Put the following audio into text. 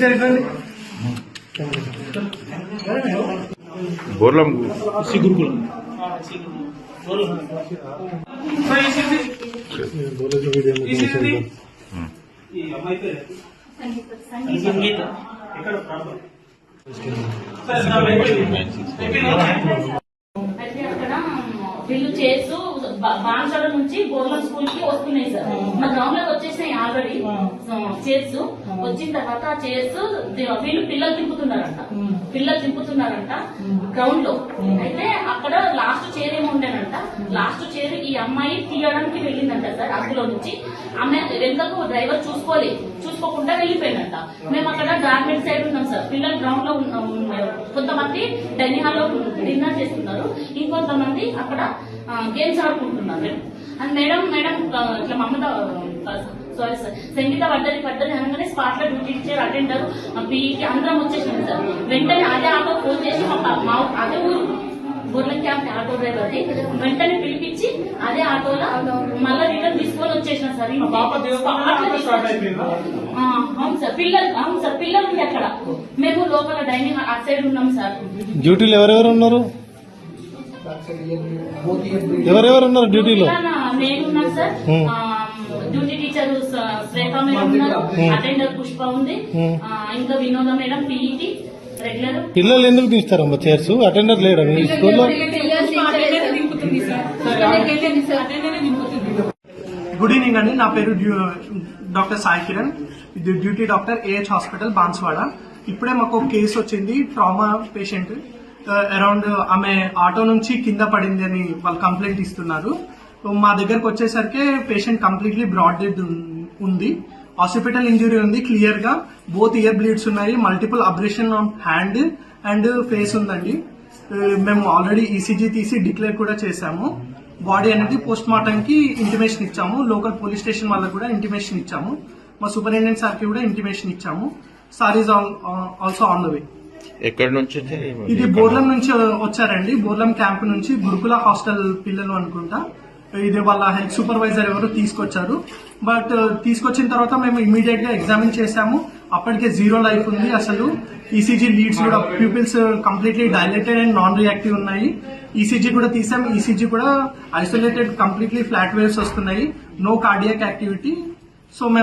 Teacher ఇట్లండి Borlam. ఈ అమ్మాయి పేరు సంగీత. ఎక్కడ ప్రాబ్లం సరే నా వెంటనే. అయితే అక్కడ వీళ్ళు చేస్తూ బాన్సడ నుంచి గోర్మన్ స్కూల్కి వస్తున్నాయి సార్. మా గ్రౌండ్లోకి వచ్చేసినాయి ఆల్రెడీ చైర్స్. వచ్చిన తర్వాత చైర్స్ వీళ్ళు పిల్లలు తిప్పుతున్నారంట పిల్లలు తిప్పుతున్నారంట గ్రౌండ్లో అయితే అక్కడ లాస్ట్ చైర్ ఏమో ఉండేనంట. లాస్ట్ చైర్ ఈ అమ్మాయి తీయడానికి వెళ్ళిందంట సార్ అందులో నుంచి. ఆమె వెనుకకు డ్రైవర్ చూసుకోలేదు చూసుకోకుండా వెళ్ళిపోయిందంట. మేము అక్కడ గార్మెంట్ సైడ్ ఉన్నాం సార్. పిల్లలు గ్రౌండ్లో. కొంతమంది డైనింగ్ హాల్లో డిన్నర్ చేస్తున్నారు. ఇంకొంతమంది అక్కడ గేమ్స్ ఆడుకుంటున్నారు. అండ్ మేడం మేడం ఇట్లా మమత సారీ సార్ సంగీత పడ్డది పడ్డది అనగానే స్పాట్లో డ్యూటీ ఇచ్చారు అటెండర్ పీఈకి అందరం వచ్చేసాం సార్. వెంటనే అదే ఆటో ఫోన్ చేసి మా అదే ఊరు బుర్ల క్యాంప్ ఆటో డ్రైవర్ వెంటనే పిలిపించి అదే ఆటోలో మళ్ళీ రిటర్న్ తీసుకొని వచ్చేసిన సార్. అవును సార్. పిల్లలు అవును సార్. పిల్లలు ఉంది అక్కడ. మేము లోపల డైనింగ్ అటు సైడ్ ఉన్నాం సార్. డ్యూటీలో ఎవరెవరు ఉన్నారు? ఎవరెవరు ఉన్నారు డ్యూటీలో? ఇలా నేను ఉన్నాను సార్. ఆ, డ్యూటీ టీచర్ శ్వేత మేడం ఉన్నారు. అటెండర్ పుష్ప ఉంది. ఆ, ఇంకా వినోద మేడం పీఈటీ రెగ్యులర్. పిల్లలు ఎందుకు తీస్తారమ్మా చైర్స్? అటెండర్ లేడా మీ స్కూల్లో? గుడ్ ఈవినింగ్ అండి. నా పేరు డ్యూ- డాక్టర్ సాయి కిరణ్. ఇది duty doctor AH hospital Banswada. ఇప్పుడే మాకు ఒక కేసు వచ్చింది. Trauma patient. Uh, around uh, ఆమె ఆటో నుంచి కింద పడింది అని వాళ్ళు కంప్లైంట్ ఇస్తున్నారు. మా దగ్గరకు వచ్చేసరికి పేషెంట్ కంప్లీట్లీ బ్రాడ్ డెడ్ ఉంది. హాస్పిటల్ ఇంజురీ ఉంది క్లియర్గా. బోత్ ఇయర్ బ్లీడ్స్ ఉన్నాయి multiple abrasion of hand and face ఉందండి. Uh, మేము ఆల్రెడీ ఈసీజీ తీసి డిక్లేర్ కూడా చేశాము. బాడీ అనేది పోస్ట్ మార్టం కి ఇంటిమేషన్ ఇచ్చాము. లోకల్ పోలీస్ స్టేషన్ వాళ్ళకి కూడా ఇంటిమేషన్ ఇచ్చాము. మా సూపరింటెండెంట్ సార్కి కూడా ఇంటిమేషన్ ఇచ్చాము. Sir is also on the way ఎక్కడి నుంచి ఇది బోర్లం నుంచి వచ్చారండి. బోర్లం క్యాంప్ నుంచి గురుకుల హాస్టల్ పిల్లలు అనుకుంటా. ఇది వాళ్ళ హెల్త్ సూపర్వైజర్ ఎవరు తీసుకొచ్చారు. బట్ తీసుకొచ్చిన తర్వాత మేము ఇమీడియట్గా ఎగ్జామిన్ చేశాము. అప్పటికే జీరో లైఫ్ ఉంది అసలు. ఈసీజీ లీడ్స్ కూడా pupils completely dilated and non reactive ఉన్నాయి ఈసీజీ కూడా తీసాం. ఈసీజీ కూడా ఐసోలేటెడ్ కంప్లీట్లీ ఫ్లాట్ వేవ్స్ వస్తున్నాయి. నో కార్డియాక్ యాక్టివిటీ సో మేము